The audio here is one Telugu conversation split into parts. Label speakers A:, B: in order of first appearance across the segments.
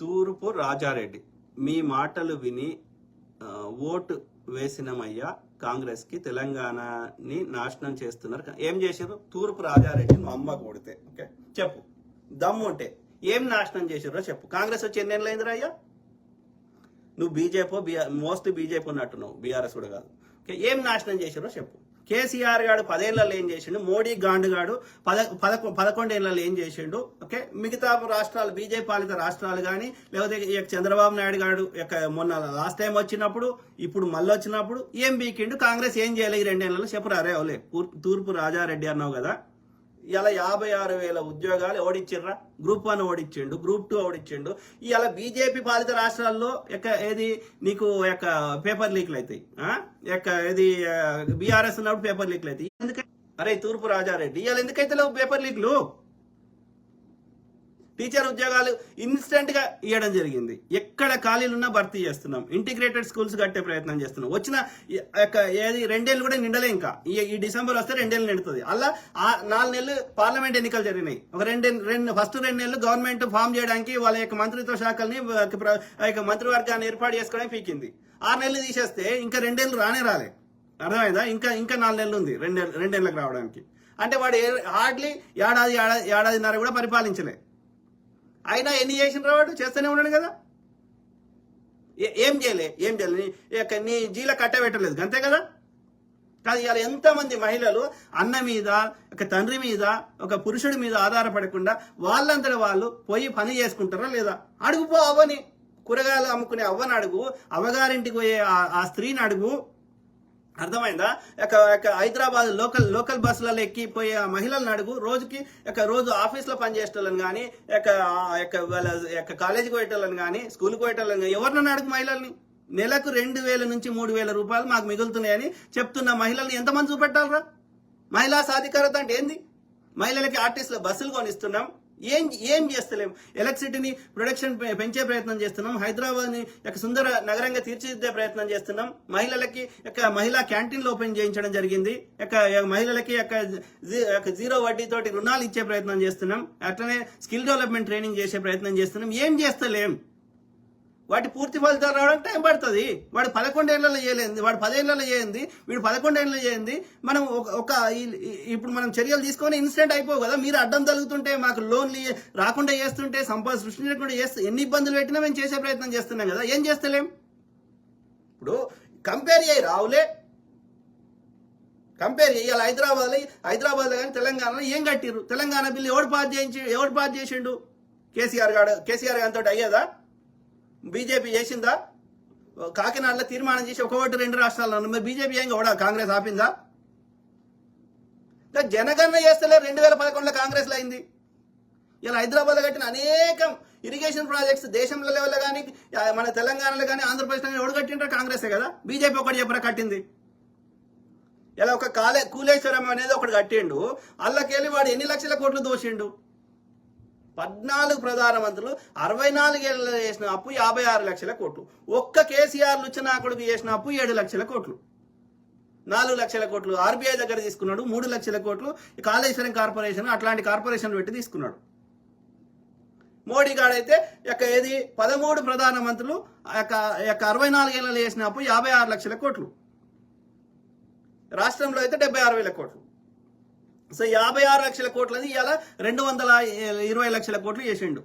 A: తూర్పు రాజారెడ్డి. మీ మాటలు విని ఓటు వేసినమయ్యా కాంగ్రెస్కి తెలంగాణని నాశనం చేస్తున్నారు. ఏం చేశారు? తూర్పు రాజారెడ్డి నువ్వు అమ్మ కొడితే. ఓకే? చెప్పు. దమ్ము ఉంటే. ఏం నాశనం చేశారో చెప్పు. కాంగ్రెస్ వచ్చి ఎన్ని ఏళ్ళు అయిందిరా అయ్యా? నువ్వు బీజేపీ బీఆర్ మోస్ట్ బీజేపీ ఉన్నట్టున్నావు. బీఆర్ఎస్ కూడా కాదు. ఓకే? ఏం నాశనం చేశారో చెప్పు. కేసీఆర్ గాడు పదేళ్ళలో ఏం చేసిండు? మోడీ గాండు గాడు పద పదకొ పదకొండేళ్ళలో ఏం చేసిండు? ఓకే? మిగతా రాష్ట్రాలు బీజేపీ పాలిత రాష్ట్రాలు కానీ లేకపోతే చంద్రబాబు నాయుడు గారు యొక్క మొన్న లాస్ట్ టైం వచ్చినప్పుడు ఇప్పుడు మళ్ళీ వచ్చినప్పుడు ఏం బీకిండు? కాంగ్రెస్ ఏం చేయలేదు ఈ రెండేళ్ళలో. చెప్పురా రే తూర్పు రాజారెడ్డి అన్నావు కదా. ఇలా యాభై ఆరు వేల ఉద్యోగాలు ఓడిచ్చిర్రా? గ్రూప్ వన్ ఓడిచ్చిండు గ్రూప్ టూ ఓడిచ్చిండు. ఇలా బీజేపీ పాలిత రాష్ట్రాల్లో యొక్క ఏది నీకు యొక్క పేపర్ లీక్లు అవుతాయి ఆ? యొక్క ఏది బీఆర్ఎస్ ఉన్నప్పుడు పేపర్ లీక్లు అవుతాయి ఎందుకంటే అరే తూర్పు రాజారెడ్డి ఇలా ఎందుకైతే లేవు పేపర్ లీక్లు టీచర్ ఉద్యోగాలు ఇన్స్టెంట్గా ఇవ్వడం జరిగింది. ఎక్కడ ఖాళీలున్నా భర్తీ చేస్తున్నాం. ఇంటిగ్రేటెడ్ స్కూల్స్ కట్టే ప్రయత్నం చేస్తున్నాం. వచ్చిన యొక్క ఏది రెండేళ్ళు కూడా నిండలే ఇంకా. ఈ డిసెంబర్ వస్తే రెండేళ్ళు నిండుతుంది. అలా ఆ నాలుగు నెలలు పార్లమెంట్ ఎన్నికలు జరిగినాయి. ఒక రెండు రెండు ఫస్ట్ రెండు నెలలు గవర్నమెంట్ ఫామ్ చేయడానికి వాళ్ళ యొక్క మంత్రిత్వ శాఖల్ని ప్ర- ఆ యొక్క మంత్రివర్గాన్ని ఏర్పాటు చేసుకోవడానికి పీకింది. ఆరు నెలలు తీసేస్తే ఇంకా రెండేళ్ళు రానే రాలే. అర్థమైందా? ఇంకా ఇంకా నాలుగు నెలలు ఉంది రెండే రెండేళ్ళకి రావడానికి. అంటే వాడు హార్డ్లీ ఏడాది ఏడాది ఏడాదిన్నర కూడా పరిపాలించలే. అయినా ఎన్ని చేసిన వాడు? చేస్తూనే ఉన్నాడు కదా. ఏ- ఏం చేయలే ఏం చేయలే. నీ యొక్క కట్ట జీల కట్టబెట్టలేదు అంతే కదా? కాదు ఇవాళ ఎంతమంది మహిళలు అన్న మీద ఒక తండ్రి మీద ఒక పురుషుడి మీద ఆధారపడకుండా వాళ్ళంతటి వాళ్ళు పోయి పని చేసుకుంటారా లేదా? అడుగుపో అవ్వని కూరగాయలు అమ్ముకునే అవ్వని అడుగు అవ్వగారింటికి పోయే ఆ- ఆ స్త్రీని అడుగు. అర్థమైందా? యొక్క యొక్క హైదరాబాద్ లోకల్ లోకల్ బస్సులలో ఎక్కిపోయే ఆ మహిళలను అడుగు. రోజుకి యొక్క రోజు ఆఫీస్లో పనిచేసేటోళ్ళని కానీ యొక్క యొక్క వాళ్ళ యొక్క కాలేజీకి పోయేటోళ్ళని కానీ స్కూల్కి పోయేటోళ్ళని కానీ ఎవరినన్నా అడుగు మహిళల్ని? నెలకు రెండు వేల నుంచి మూడు వేల రూపాయలు మాకు మిగులుతున్నాయని చెప్తున్న మహిళల్ని ఎంతమంది చూపెట్టాలరా? మహిళా సాధికారత అంటే ఏంది? మహిళలకి ఆర్టీసీలో బస్సులు కొనిస్తున్నాం. ఏం ఏం చేస్తలేం? ఎలక్ట్రిసిటీని ప్రొడక్షన్ పెంచే ప్రయత్నం చేస్తున్నాం. హైదరాబాద్ని యొక్క సుందర నగరంగా తీర్చిదిద్దే ప్రయత్నం చేస్తున్నాం. మహిళలకి యొక్క మహిళా క్యాంటీన్లు ఓపెన్ చేయించడం జరిగింది. యొక్క మహిళలకి యొక్క జీ- యొక్క జీరో వడ్డీతోటి రుణాలు ఇచ్చే ప్రయత్నం చేస్తున్నాం. అట్లనే స్కిల్ డెవలప్మెంట్ ట్రైనింగ్ చేసే ప్రయత్నం చేస్తున్నాం. ఏం చేస్తలేం? వాటి పూర్తి ఫలితాలు రావడానికి టైం పడుతుంది. వాడు పదకొండేళ్ళలో చేయలేదు. వాడు పదేళ్ళలో చేయండి వీడు పదకొండేళ్ళలో చేయండి మనం ఒక- ఒక ఇప్పుడు మనం చర్యలు తీసుకొని ఇన్సిడెంట్ అయిపోవు కదా. మీరు అడ్డం తగులుతుంటే మాకు లోన్లు రాకుండా చేస్తుంటే సంపద సృష్టించకుండా చేస్తే ఎన్ని ఇబ్బందులు పెట్టినా మేము చేసే ప్రయత్నం చేస్తున్నాం కదా. ఏం చేస్తలేం? ఇప్పుడు కంపేర్ చేయి రావులే. కంపేర్ చేయాలి హైదరాబాద్ హైదరాబాద్లో కానీ తెలంగాణలో ఏం కట్టిరు తెలంగాణ బిల్లు ఎవడు పాస్ చేయించి ఎవడు పాస్ చేసిండు? కేసీఆర్ గారు కేసీఆర్ గారితో అయ్యేదా? బీజేపీ చేసిందా? కాకినాడలో తీర్మానం చేసి ఒక ఓటు రెండు రాష్ట్రాల్లో మరి బీజేపీ ఏం కూడా కాంగ్రెస్ ఆపిందా? జనగణన చేస్తలే రెండు వేల పదకొండులో కాంగ్రెస్లో అయింది. ఇలా హైదరాబాద్లో కట్టిన అనేకం ఇరిగేషన్ ప్రాజెక్ట్స్ దేశంలో లెవెల్లో కానీ మన తెలంగాణలో కానీ ఆంధ్రప్రదేశ్లో కానీ ఎవడు కట్టింటారు కాంగ్రెసే కదా? బీజేపీ ఒకటి చెప్పరా కట్టింది? ఇలా ఒక కాలే కూలేశ్వరం అనేది ఒకటి కట్టిండు. అల్లకెళ్ళి వాడు ఎన్ని లక్షల కోట్లు దోషిండు పద్నాలుగు ప్రధానమంత్రులు అరవై నాలుగేళ్ళలో చేసిన అప్పు యాభై ఆరు లక్షల కోట్లు. ఒక్క కేసీఆర్ లుచ్చనా కొడుకు చేసిన అప్పు ఏడు లక్షల కోట్లు. నాలుగు లక్షల కోట్లు ఆర్బీఐ దగ్గర తీసుకున్నాడు మూడు లక్షల కోట్లు కాళేశ్వరం కార్పొరేషన్ అట్లాంటి కార్పొరేషన్ పెట్టి తీసుకున్నాడు. మోడీ గాడైతే యొక్క ఏది? పదమూడు ప్రధానమంత్రులు ఆ యొక్క యొక్క అరవై నాలుగేళ్ళలో చేసిన అప్పు యాభై ఆరు లక్షల కోట్లు. రాష్ట్రంలో అయితే డెబ్బై ఆరు వేల కోట్లు. సో యాభై ఆరు లక్షల కోట్లది ఇవాళ రెండు వందల ఇరవై లక్షల కోట్లు చేసిండు.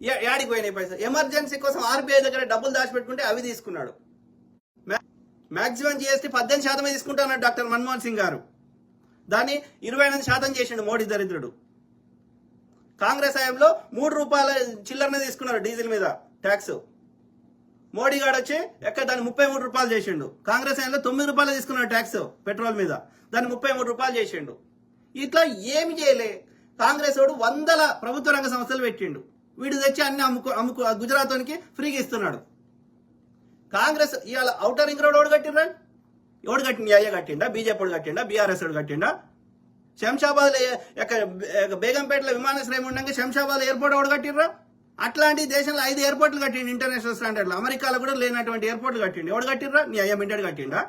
A: యాడికి పోయినాయి పైసలు? ఎమర్జెన్సీ కోసం ఆర్బీఐ దగ్గర డబ్బులు దాచిపెట్టుకుంటే అవి తీసుకున్నాడు. మాక్సిమం జిఎస్టీ పద్దెనిమిది శాతమే తీసుకుంటాడు డాక్టర్ మన్మోహన్ సింగ్ గారు. దాన్ని ఇరవై ఎనిమిది శాతం చేసిండు మోడీ దరిద్రుడు. కాంగ్రెస్ హయాంలో మూడు రూపాయల చిల్లరనే తీసుకున్నారు డీజిల్ మీద ట్యాక్స్. మోడీ గారు వచ్చి ఎక్కడ దాన్ని ముప్పై మూడు రూపాయలు చేసిండు. కాంగ్రెస్ ఆయనలో తొమ్మిది రూపాయలు తీసుకున్నాడు ట్యాక్స్ పెట్రోల్ మీద. దాన్ని ముప్పై మూడు రూపాయలు చేసిండు. ఇట్లా ఏమి చేయలే. కాంగ్రెస్ వాడు వందల ప్రభుత్వ రంగ సంస్థలు పెట్టిండు. వీడు తెచ్చి అన్ని అమ్ముకు అమ్ముకు గుజరాత్కి ఫ్రీగా ఇస్తున్నాడు. కాంగ్రెస్ ఇవాళ అవుటర్ రింగ్ రోడ్ ఎవడు కట్టిండ్రా? ఎవడు కట్టింది అయ్య కట్టిండా? బీజేపీ వాడు కట్టిండా? బీఆర్ఎస్ వాడు కట్టిండా? శంషాబాద్ బేగంపేటలో విమానాశ్రయం ఉండగా శంషాబాద్ ఎయిర్పోర్ట్ ఎవడు కట్టిండ్రా? అట్లాంటి దేశంలో ఐదు ఎయిర్పోర్ట్లు కట్టిండి ఇంటర్నేషనల్ స్టాండర్డ్లో. అమెరికాలో కూడా లేనటువంటి ఎయిర్పోర్ట్లు కట్టిండి. ఎవడు కట్టిండ్రా నీ అయ్య మింటాడు కట్టిండా?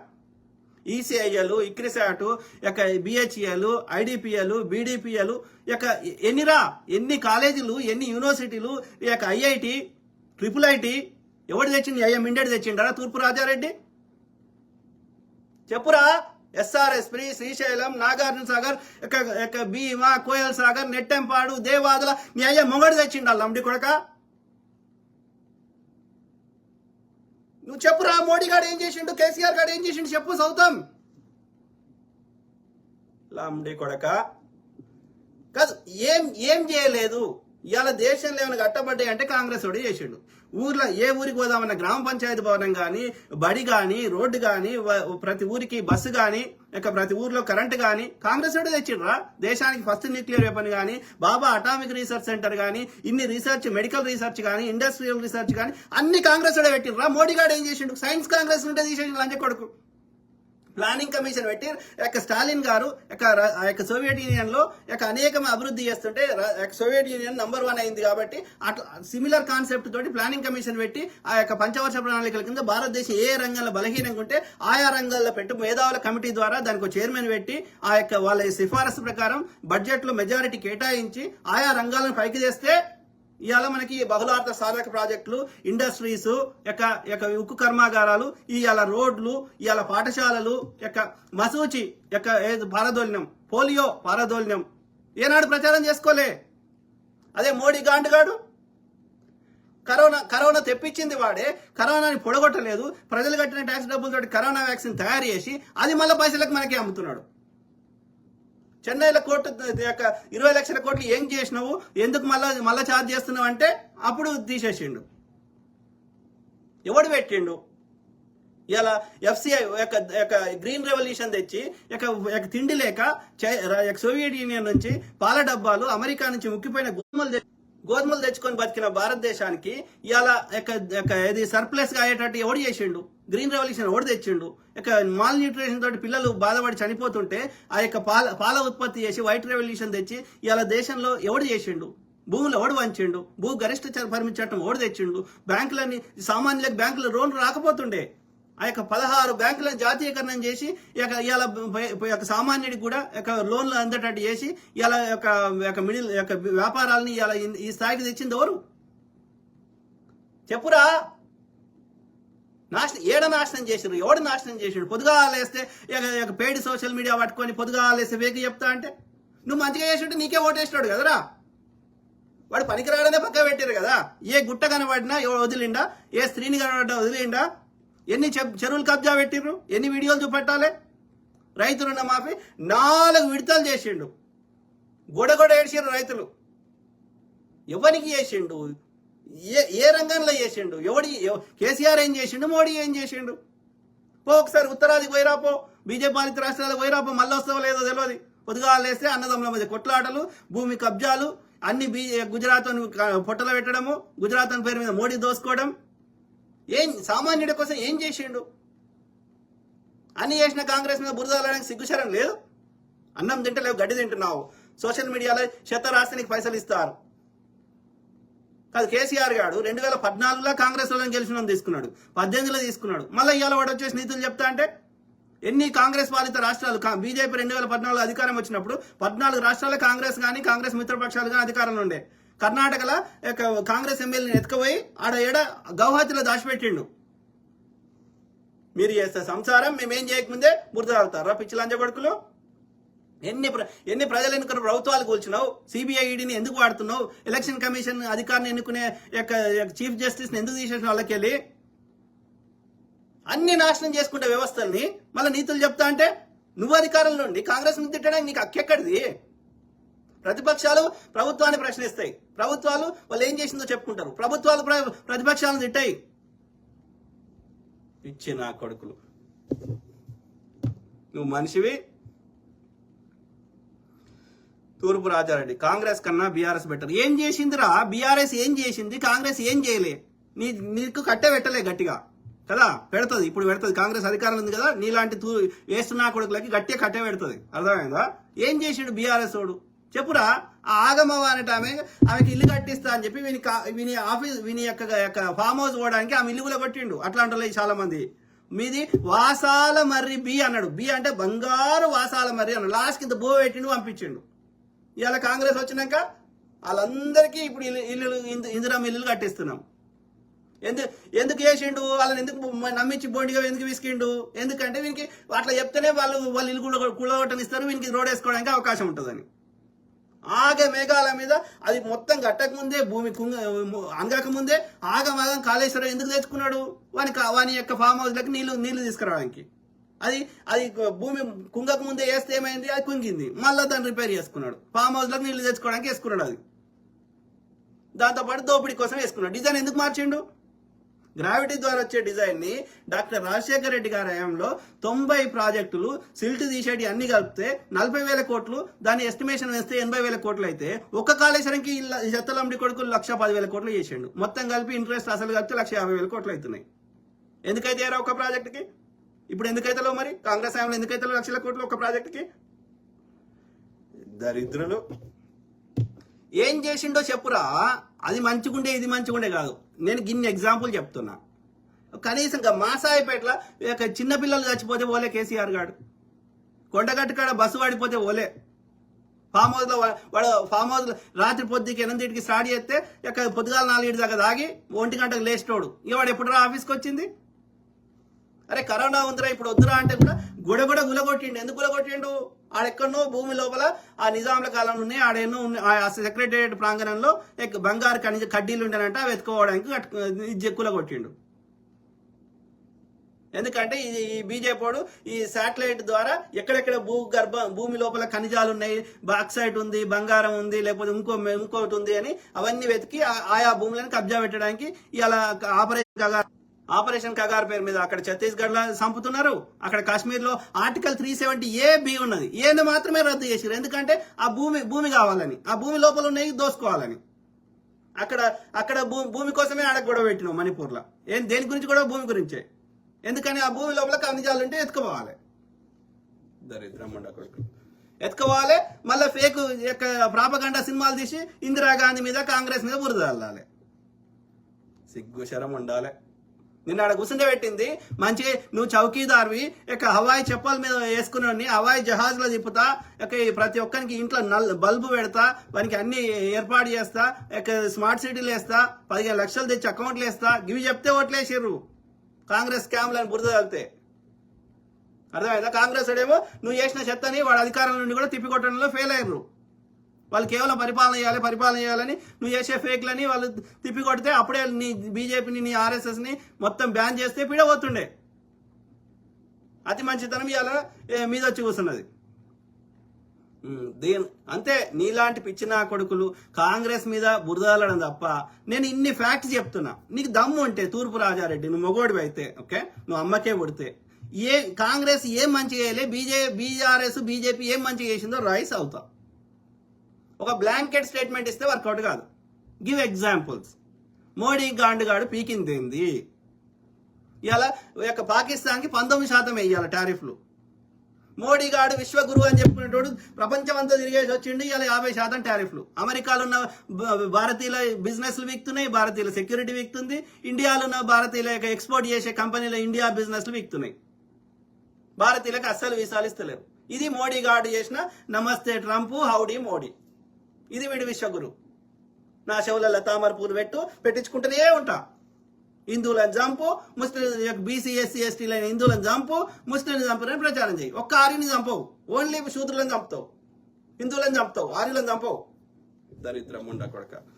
A: ఈసీఐఎల్ ఇక్రిసాట్ యొక్క బిహెచ్ఎల్ ఐడిపిఎల్ బీడిపిఎల్ యొక్క ఎన్నిరా? ఎన్ని కాలేజీలు ఎన్ని యూనివర్సిటీలు ఈ యొక్క ఐఐటి ట్రిపుల్ ఐటి ఎవడు తెచ్చింది ఐఎం మిండెడ్ తెచ్చిండారా? తూర్పు రాజారెడ్డి? చెప్పురా? ఎస్ఆర్ఎస్ శ్రీ శ్రీశైలం నాగార్జున సాగర్ భీమా కోయల్ సాగర్ నెట్టెంపాడు దేవాదుల నీ అయ్య మొగడు తెచ్చిండు అమ్మడి కొడక. నువ్వు చెప్పురా మోడీ గారు ఏం చేసిండు కేసీఆర్ గారు ఏం చేసిండు చెప్పు సౌతం. లాంబడి కొడక. కాదు ఏం ఏం చేయలేదు. ఇవాళ దేశంలో ఏమైనా కట్టబడ్డాయి అంటే కాంగ్రెస్ వాడు చేసిండు. ఊర్లో ఏ ఊరికి పోదామన్న గ్రామ పంచాయతీ భవనం కానీ బడి కానీ రోడ్డు కానీ ప్రతి ఊరికి బస్సు కానీ ఇక ప్రతి ఊర్లో కరెంటు కానీ కాంగ్రెస్ వాడు తెచ్చిండ్రా. దేశానికి ఫస్ట్ న్యూక్లియర్ వెపన్ కానీ బాబా అటామిక్ రీసెర్చ్ సెంటర్ కానీ ఇన్ని రీసెర్చ్ మెడికల్ రీసెర్చ్ కానీ ఇండస్ట్రియల్ రీసెర్చ్ కానీ అన్ని కాంగ్రెస్ వాడే పెట్టిండ్రా. మోడీ గారు ఏం చేసిండు? సైన్స్ కాంగ్రెస్ ఉంటే తీసేసిండు లంచ కొడుకు ప్లానింగ్ కమిషన్ పెట్టి యొక్క స్టాలిన్ గారు యొక్క ఆ యొక్క సోవియట్ యూనియన్లో యొక్క అనేకం అభివృద్ధి చేస్తుంటే సోవియట్ యూనియన్ నంబర్ వన్ అయింది కాబట్టి అట్లా సిమిలర్ కాన్సెప్ట్ తోటి ప్లానింగ్ కమిషన్ పెట్టి ఆ యొక్క పంచవర్ష ప్రణాళికల కింద భారతదేశం ఏ రంగంలో బలహీనంగా ఉంటే ఆయా రంగాల్లో పెట్టు మేధావుల కమిటీ ద్వారా దానికి చైర్మన్ పెట్టి ఆ యొక్క వాళ్ళ సిఫారసు ప్రకారం బడ్జెట్లో మెజారిటీ కేటాయించి ఆయా రంగాలను పైకి చేస్తే ఇవాళ మనకి బహుళార్థ సాధక ప్రాజెక్టులు ఇండస్ట్రీస్ యొక్క యొక్క ఉక్కు కర్మాగారాలు ఇవాళ రోడ్లు ఇవాళ పాఠశాలలు యొక్క మసూచి యొక్క ఏది పారదోలినం పోలియో పారదోలినం. ఏనాడు ప్రచారం చేసుకోలే. అదే మోడీ గాండుగాడు. కరోనా కరోనా తెప్పించింది వాడే కరోనాని పొడగొట్టలేదు ప్రజలు కట్టిన ట్యాక్స్ డబ్బులతో కరోనా వ్యాక్సిన్ తయారు చేసి అది మళ్ళీ పైసలకు మనకి అమ్ముతున్నాడు. చెన్నైలో కోర్టు యొక్క ఇరవై లక్షల కోట్లు ఏం చేసినావు? ఎందుకు మళ్ళా మళ్ళా ఛార్జ్ చేస్తున్నావు అంటే అప్పుడు తీసేసిండు. ఎవడు పెట్టిండు? ఇలా ఎఫ్సిఐ యొక్క యొక్క గ్రీన్ రెవల్యూషన్ తెచ్చి యొక్క తిండి లేక సోవియట్ యూనియన్ నుంచి పాల డబ్బాలు అమెరికా నుంచి ముక్కిపోయిన గోధుమలు గోధుమలు తెచ్చుకొని బతికిన భారతదేశానికి ఇవాళ ఇది సర్ప్లస్గా అయ్యేటట్టు ఎవడు చేసిండు? గ్రీన్ రెవల్యూషన్ ఎవడు తెచ్చిండు? ఇక మాల్ న్యూట్రిషన్ తోటి పిల్లలు బాధపడి చనిపోతుంటే ఆ యొక్క పాల పాల ఉత్పత్తి చేసి వైట్ రెవల్యూషన్ తెచ్చి ఇవాళ దేశంలో ఎవడు చేసిండు? భూములు ఎవడు వంచిండు? భూ గరిష్ట చ- పరిమితి చట్టం ఎవడు తెచ్చిండు? బ్యాంకులని సామాన్యులకు బ్యాంకులు లోన్లు రాకపోతుండే. ఆ యొక్క పదహారు బ్యాంకులను జాతీయకరణం చేసి ఇక ఇవాళ యొక్క సామాన్యుడికి కూడా యొక్క లోన్లు అందేటట్టు చేసి ఇవాళ యొక్క యొక్క మిడిల్ యొక్క వ్యాపారాలని ఇవాళ ఈ- స్థాయికి తెచ్చింది ఎవరు? చెప్పురా. నాశనం ఏడ నాశనం చేసిరు ఎవడు నాశనం చేసిండు పొదుగా ఇక ఇక పేడి సోషల్ మీడియా పట్టుకొని పొద్దుగాలేస్తే వేగి చెప్తా అంటే నువ్వు మంచిగా చేసింటే నీకే ఓటేసినాడు కదరా. వాడు పనికిరాడనే పక్క పెట్టారు కదా. ఏ గుట్ట కనబడినా ఎవడు వదిలిండా? ఏ స్త్రీని కనబడ్డా వదిలిండా? ఎన్ని చెప్- చెరువులు కబ్జా పెట్టిర్రు? ఎన్ని వీడియోలు చూపెట్టాలి? రైతు రుణమాఫీ నాలుగు విడతలు చేసిండు. గొడగొడ ఏడ్చిర్రు రైతులు. ఎవరికి చేసిండు? ఏ ఏ రంగంలో చేసిండు? ఎవడి కేసీఆర్ ఏం చేసిండు? మోడీ ఏం చేసిండు? పో ఒకసారి ఉత్తరాదికి పోయిరాపో బీజేపీ పాలిత రాష్ట్రాలకు పోయిరాపో మళ్ళీ వస్తావో లేదో తెలియదు పొద్దుగాలు వేస్తే అన్నదమ్ముల మధ్య కొట్లాటలు భూమి కబ్జాలు అన్ని బీ గుజరాత్ పొట్టలు పొట్టలో పెట్టడము గుజరాత్ పేరు మీద మోడీ దోసుకోవడం ఏం సామాన్యుడి కోసం ఏం చేసిండు? అన్ని చేసిన కాంగ్రెస్ మీద బురద సిగ్గుచరం లేదు? అన్నం తింటలేవు గడ్డి తింటున్నావు. సోషల్ మీడియాలో చెత్త రాస్తే నీకు పైసలు ఇస్తారు. కాదు కేసీఆర్ గారు రెండు వేల పద్నాలుగులో కాంగ్రెస్ వాళ్ళని గెలిచిన తీసుకున్నాడు. పద్దెనిమిదిలో తీసుకున్నాడు. మళ్ళీ ఇవాళ వాడు వచ్చేసి నీతులు చెప్తా అంటే ఎన్ని కాంగ్రెస్ పాలిత రాష్ట్రాలు కా- బీజేపీ రెండు వేల పద్నాలుగు అధికారం వచ్చినప్పుడు పద్నాలుగు రాష్ట్రాల కాంగ్రెస్ కానీ కాంగ్రెస్ మిత్రపక్షాలు కానీ అధికారంలో ఉండే. కర్ణాటకలో యొక్క కాంగ్రెస్ ఎమ్మెల్యేని ఎత్తుకుపోయి ఆడ ఏడ గౌహతిలో దాచిపెట్టిండు. మీరు చేస్తే సంసారం మేమేం చేయకముందే బురద తాగుతారా పిచ్చి కొడుకులు? ఎన్ని ప్ర- ఎన్ని ప్రజలు ఎన్నుకున్న ప్రభుత్వాలు కూల్చినావు? సిబిఐ ఈడీని ఎందుకు వాడుతున్నావు? ఎలక్షన్ కమిషన్ అధికారిని ఎన్నుకునే యొక్క చీఫ్ జస్టిస్ని ఎందుకు తీసేసిన వాళ్ళకి వెళ్ళి అన్ని నాశనం చేసుకుంటే వ్యవస్థల్ని మళ్ళీ నీతులు చెప్తా అంటే నువ్వు అధికారంలో ఉండి కాంగ్రెస్ని తిట్టడానికి నీకు అక్కెక్కడిది ప్రతిపక్షాలు ప్రభుత్వాన్ని ప్రశ్నిస్తాయి. ప్రభుత్వాలు వాళ్ళు ఏం చేసిందో చెప్పుకుంటారు. ప్రభుత్వాలు ప్రతిపక్షాలను తిట్టాయి. పిచ్చి నా కొడుకులు. నువ్వు మనిషివి. తూర్పు రాజారెడ్డి. కాంగ్రెస్ కన్నా బీఆర్ఎస్ బెటర్. ఏం చేసిందిరా? బీఆర్ఎస్ ఏం చేసింది? కాంగ్రెస్ ఏం చేయలే? నీ నీకు కట్టే పెట్టలే గట్టిగా. కదా? పెడుతుంది. ఇప్పుడు పెడుతుంది. కాంగ్రెస్ అధికారం ఉంది కదా? నీలాంటి తూ వేస్తున్నా కొడుకులకి గట్టిగా కట్టే పెడుతుంది. అర్థమైందా? ఏం చేసిండు బీఆర్ఎస్ వాడు? చెప్పురా ఆ ఆగమవ అనేట ఆమె ఆమెకి ఇల్లు కట్టిస్తా అని చెప్పి వీని వీని ఆఫీస్ వీని యొక్క యొక్క ఫామ్ హౌస్ పోవడానికి ఆమె ఇల్లు కూడా కొట్టిండు అట్లాంటి చాలా మంది మీది వాసాల మర్రి బి అన్నాడు. బి అంటే బంగారు వాసాల మర్రి అన్నాడు. లాస్ట్ కింద బో పెట్టిండు పంపించిండు. ఇవాళ కాంగ్రెస్ వచ్చినాక వాళ్ళందరికీ ఇప్పుడు ఇల్లు ఇల్లు ఇందిరా ఇల్లులు కట్టిస్తున్నాం. ఎందుకు ఎందుకు వేసిండు? వాళ్ళని ఎందుకు మ- నమ్మించి బోండిగా ఎందుకు విసికిండు ఎందుకంటే వీనికి అట్లా చెప్తేనే వాళ్ళు వాళ్ళు ఇల్లు కూడా కూలగొట్టనిస్తారు వీనికి రోడ్ వేసుకోవడానికి అవకాశం ఉంటుందని. ఆగ మేఘాల మీద అది మొత్తం కట్టకముందే భూమి కుంగ అంగక ముందే ఆగమాగం కాళేశ్వరం ఎందుకు తెచ్చుకున్నాడు వాని వాని యొక్క ఫామ్ హౌస్లకు నీళ్ళు నీళ్ళు తీసుకురావడానికి. అది అది భూమి కుంగకు ముందే వేస్తే ఏమైంది? అది కుంగింది. మళ్ళీ దాన్ని రిపేర్ చేసుకున్నాడు. ఫామ్ హౌస్లకు నీళ్ళు తెచ్చుకోవడానికి వేసుకున్నాడు అది. దాంతోపాటు దోపిడీ కోసం వేసుకున్నాడు. డిజైన్ ఎందుకు మార్చిండు? గ్రావిటీ ద్వారా వచ్చే డిజైన్ని డాక్టర్ రాజశేఖర రెడ్డి గారి హయాంలో తొంభై ప్రాజెక్టులు సిల్ట్ తీసేటి అన్ని కలిపితే నలభై వేల కోట్లు దాని ఎస్టిమేషన్ వేస్తే ఎనభై వేల కోట్లు అయితే ఒక్క కాళేశ్వరంకి చెత్తలంబడి కొడుకులు లక్ష పదివేల కోట్లు చేసిండు. మొత్తం కలిపి ఇంట్రెస్ట్ అసలు కలిపితే లక్ష యాభై వేల కోట్లు అవుతున్నాయి. ఎందుకైతే ఏరా ఒక ప్రాజెక్టుకి? ఇప్పుడు ఎందుకైతే మరి? కాంగ్రెస్ హయాంలో ఎందుకైతే లక్షల కోట్లు ఒక ప్రాజెక్టుకి? దరిద్రులు. ఏం చేసిండో చెప్పురా? అది మంచిగుండే ఇది మంచిగుండే కాదు. నేను గిన్ని ఎగ్జాంపుల్ చెప్తున్నా. కనీసం మాసాయిపేటలో చిన్నపిల్లలు చచ్చిపోతే ఓలే కేసీఆర్ గాడు. కొండగట్టు కాడ బస్సు వాడిపోతే ఓలే. ఫామ్ హౌస్లో వాడు ఫామ్ హౌస్ రాత్రి పొద్దుకి ఎనిమిదింటికి స్టార్ట్ చేస్తే ఇక పొద్దుగాల నాలుగింటి దాకా దాగి ఒంటి గంటకు లేచినోడు. ఇక వాడు ఎప్పుడు రా ఆఫీస్కి వచ్చింది? అరే కరోనా ఉందిరా ఇప్పుడు వద్దురా అంటే కూడా గుడ గుడ గులగొట్టిండు. ఎందుకు గులగొట్టిండు? ఆడెక్కడో భూమి లోపల ఆ నిజాముల కాలంలో ఉన్నాయి ఆడెన్నో ఆ సెక్రటేరియట్ ప్రాంగణంలో బంగారు ఖనిజ కడ్డీలు ఉండేనంట వెతుకోవడానికి జక్కుల కొట్టిండు ఎందుకంటే ఈ ఈ బీజేపీడు ఈ శాటిలైట్ ద్వారా ఎక్కడెక్కడ భూ గర్భ భూమి లోపల ఖనిజాలు ఉన్నాయి బాక్సైట్ ఉంది బంగారం ఉంది లేకపోతే ఇంకో ఇంకోటి ఉంది అని అవన్నీ వెతికి ఆ- ఆయా భూములను కబ్జా పెట్టడానికి ఇలా ఆపరేషన్ కాగా ఆపరేషన్ కగార్ పేరు మీద అక్కడ ఛత్తీస్గఢ్లో చంపుతున్నారు అక్కడ కాశ్మీర్లో article three seventy A B ఉన్నది. ఏది మాత్రమే రద్దు చేసారు ఎందుకంటే ఆ భూమి భూమి కావాలని ఆ భూమి లోపల ఉన్నాయి దోసుకోవాలని. అక్కడ అక్కడ భూ- భూమి కోసమే ఆడ గొడవ పెట్టినాం మణిపూర్లో. ఏం దేని గురించి కూడా భూమి గురించే. ఎందుకని ఆ భూమి లోపల ఖనిజాలు ఉంటే ఎత్తుకోవాలి దరిద్రం కొడుకు ఎత్తుకోవాలి మళ్ళీ ఫేక్ ప్రాపగండా సినిమాలు తీసి ఇందిరాగాంధీ మీద కాంగ్రెస్ మీద బురద అల్లాలి సిగ్గు శరం ఉండాలి. నిన్న ఆడ కూర్చుండే పెట్టింది. మంచి నువ్వు చౌకీదార్వి. ఇక హవాయి చెప్పల మీద వేసుకుని హవాయి జహాజ్లో తిప్పుతా ఇక ప్రతి ఒక్కరికి ఇంట్లో నల్ బల్బు పెడతా వానికి అన్ని ఏర్పాటు చేస్తా ఇక స్మార్ట్ సిటీలు వేస్తా పదిహేను లక్షలు తెచ్చి అకౌంట్లు వేస్తా ఇవి చెప్తే ఓట్లేసిర్రు. కాంగ్రెస్ స్కామ్లను బురద చల్లితే అర్థమైందా? కాంగ్రెస్ వాడేమో నువ్వు చేసిన చెత్తని వాడు అధికారం నుండి కూడా తిప్పికొట్టడంలో ఫెయిల్ అయ్యారు వాళ్ళు కేవలం పరిపాలన చేయాలి పరిపాలన చేయాలని నువ్వు చేసే ఫేక్లని వాళ్ళు తిప్పి కొడితే అప్పుడే నీ బీజేపీని నీ ఆర్ఎస్ఎస్ని మొత్తం బ్యాన్ చేస్తే పీడబోతుండే. అతి మంచితనం ఇవాళ మీద వచ్చి కూర్చున్నది. దీని అంతే నీలాంటి పిచ్చిన కొడుకులు కాంగ్రెస్ మీద బురదాలడం తప్ప నేను ఇన్ని ఫ్యాక్ట్స్ చెప్తున్నా. నీకు దమ్ము ఉంటే తూర్పు రాజారెడ్డి నువ్వు మొగోడివి అయితే ఓకే? నువ్వు అమ్మకే కొడితే ఏ కాంగ్రెస్ ఏం మంచి చేయలే బీజే బీఆర్ఎస్ బీజేపీ ఏం మంచి చేసిందో రైస్ అవుతా. ఒక బ్లాంకెట్ స్టేట్మెంట్ ఇస్తే వర్కౌట్ కాదు. గివ్ ఎగ్జాంపుల్స్ మోడీ గాండుగాడు పీకింది ఏంది ఇలా యొక్క పాకిస్తాన్కి పంతొమ్మిది శాతం వేయాలి టారిఫ్లు. మోడీ గాడు విశ్వగురు అని చెప్పుకునేటోడు ప్రపంచం అంతా తిరిగేసి వచ్చిండు ఇలా యాభై శాతం టారిఫ్లు. అమెరికాలో ఉన్న భారతీయుల బిజినెస్లు విక్తున్నాయి భారతీయుల సెక్యూరిటీ విక్తుంది ఇండియాలో ఉన్న భారతీయుల యొక్క ఎక్స్పోర్ట్ చేసే కంపెనీల ఇండియా బిజినెస్లు విక్తున్నాయి. భారతీయులకు అస్సలు వీసాలు ఇస్తలేరు. ఇది మోడీ గాడు చేసిన నమస్తే ట్రంప్ హౌడీ మోడీ. ఇది వీడి విశ్వగురు. నా చెవులలో తామర పూలు పెట్టు పెట్టించుకుంటూనే ఉంటా. హిందువులను చంపు ముస్లిం బీసీ ఎస్సీ ఎస్టీలైన హిందువులను చంపు ముస్లింలను చంపునని ప్రచారం చేయి. ఒక్క ఆర్యుని చంపవు. ఓన్లీ శూద్రులను చంపుతావు. హిందువులను చంపుతావు. ఆర్యులను చంపవు. దరిద్రం ఉండ కొడక.